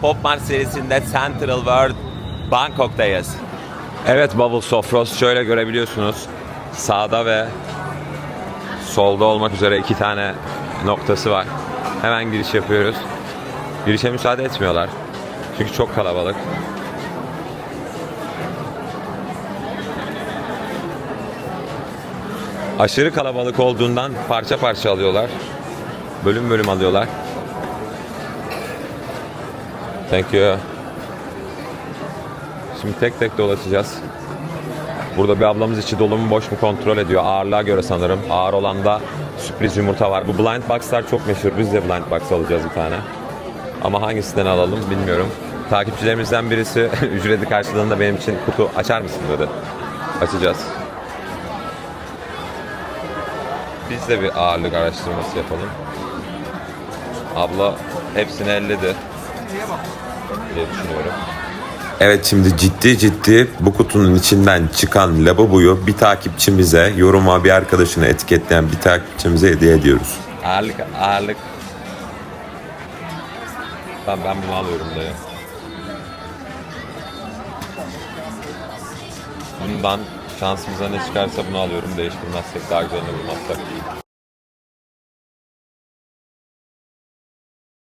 Pop Mart serisinde Central World Bangkok'tayız. Evet Bubble Sofros şöyle görebiliyorsunuz. Sağda ve solda olmak üzere iki tane noktası var. Hemen giriş yapıyoruz. Girişe müsaade etmiyorlar. Çünkü çok kalabalık. Aşırı kalabalık olduğundan parça parça alıyorlar. Bölüm bölüm alıyorlar. Thank you. Şimdi tek tek dolaşacağız. Burada bir ablamız içi dolu mu boş mu kontrol ediyor. Ağırlığa göre sanırım. Ağır olanda sürpriz yumurta var. Bu blind box'lar çok meşhur. Biz de blind box alacağız bir tane. Ama hangisinden alalım bilmiyorum. Takipçilerimizden birisi ücreti karşılığında benim için kutu açar mısın dedi. Açacağız. Biz de bir ağırlık araştırması yapalım. Abla hepsini elledi diye düşünüyorum. Evet şimdi ciddi ciddi bu kutunun içinden çıkan lavaboyu bir takipçimize, yoruma bir arkadaşını etiketleyen bir takipçimize hediye ediyoruz. Ağırlık, ağırlık. Tamam ben bunu alıyorum dayı. Bundan şansımıza ne çıkarsa bunu alıyorum. Değiştirmezsek daha güzelini bulmazsak iyi.